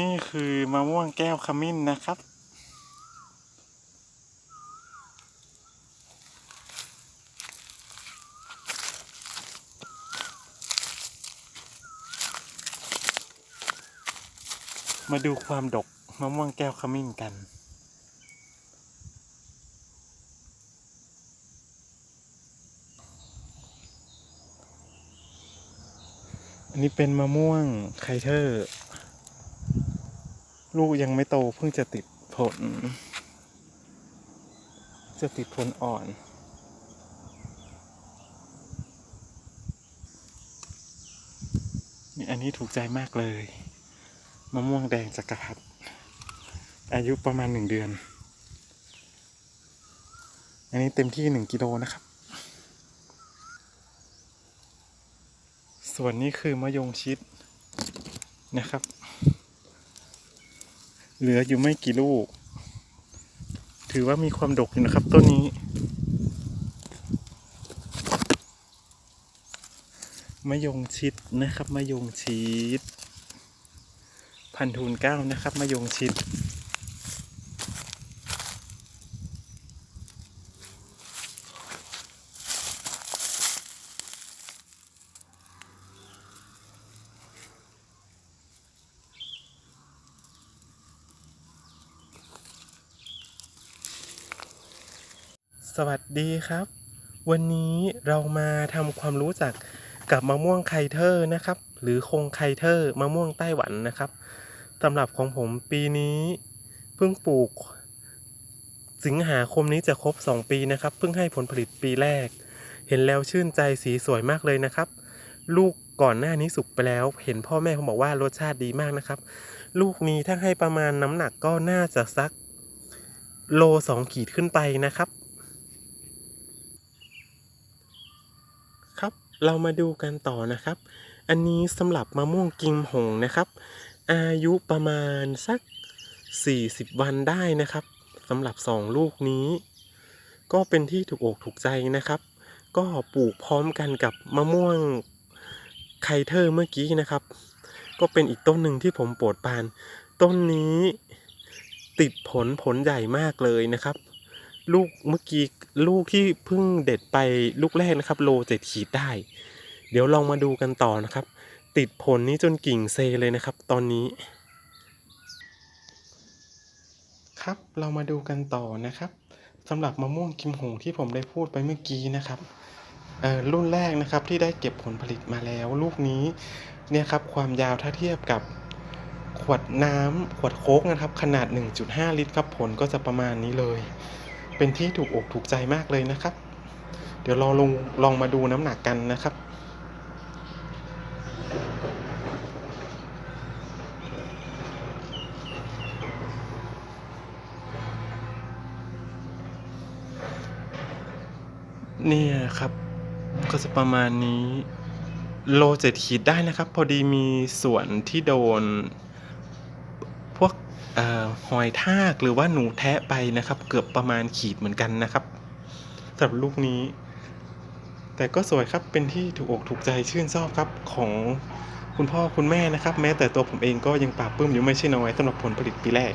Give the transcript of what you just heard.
นี่คือมะม่วงแก้วขมิ้นนะครับ มาดูความดกมะม่วงแก้วขมิ้นกันอันนี้เป็นมะม่วงไคเทอร์ ลูกยังไม่โตเพิ่งจะติดผล จะติดผลอ่อน นี่อันนี้ถูกใจมากเลย มะม่วงแดงจักรพรรดิอายุประมาณหนึ่งเดือน อันนี้เต็มที่หนึ่งกิโลนะครับ ส่วนนี้คือมะยงชิดนะครับ เหลืออยู่ไม่กี่ลูก ถือว่ามีความดกอยู่นะครับต้นนี้ มะยงชิดนะครับ มะยงชิด พันทูนเก้านะครับ มะยงชิด สวัสดีครับ วันนี้เรามาทำความรู้จักกับมะม่วงไคเทอร์นะครับ หรือคงไคเทอร์มะม่วงไต้หวันนะครับสำหรับของผมปีนี้เพิ่งปลูก สิงหาคมนี้จะครบ 2 ปีนะครับเพิ่งให้ผลผลิตปีแรก เห็นแล้วชื่นใจสีสวยมากเลยนะครับ ลูกก่อนหน้านี้สุกไปแล้ว เห็นพ่อแม่เขาบอกว่ารสชาติดีมากนะครับ ลูกนี้ถ้าให้ประมาณน้ำหนักก็น่าจะสักโลสองขีดขึ้นไปนะครับ ครับ เรามาดูกันต่อนะครับ อันนี้สำหรับมะม่วงกิมหงนะครับ อายุประมาณสัก 40 วันได้นะครับสำหรับ 2 ลูกนี้ ก็เป็นที่ถูกอกถูกใจนะครับ ก็ปลูกพร้อมกันกับมะม่วงไคเทอร์เมื่อกี้นะครับ ก็เป็นอีกต้นหนึ่งที่ผมโปรดปาน ต้นนี้ติดผลผลใหญ่มากเลยนะครับ ลูกเมื่อกี้ลูกที่เพิ่งเด็ดไปลูกแรกนะครับ โลเจ็ดขีดได้ เดี๋ยวลองมาดูกันต่อนะครับ ติดผลนี้จนกิ่งเซเลยนะครับ ตอนนี้ ครับเรามาดูกันต่อนะครับสำหรับมะม่วงกิมหงที่ผมได้พูดไปเมื่อกี้นะครับเออรุ่นแรกนะครับที่ได้เก็บผลผลิตมาแล้ว ลูกนี้เนี่ยครับความยาวถ้าเทียบกับขวดน้ำขวดโค้กนะครับ ขนาด 1.5 ลิตรครับผลก็จะประมาณนี้เลย เป็นที่ถูกอกถูกใจมากเลยนะครับ เดี๋ยวเราลองลองมาดูน้ำหนักกันนะครับเนี่ยครับ ก็จะประมาณนี้โลเจ็ดขีดได้นะครับ พอดีมีส่วนที่โดน หอยทากหรือว่าหนูแทะไปนะครับ เกือบประมาณขีดเหมือนกันนะครับสำหรับลูกนี้ แต่ก็สวยครับเป็นที่ถูกอกถูกใจชื่นชอบครับของคุณพ่อคุณแม่นะครับ แม้แต่ตัวผมเองก็ยังปราบปื้มอยู่ไม่ใช่น้อยสำหรับผลผลิตปีแรก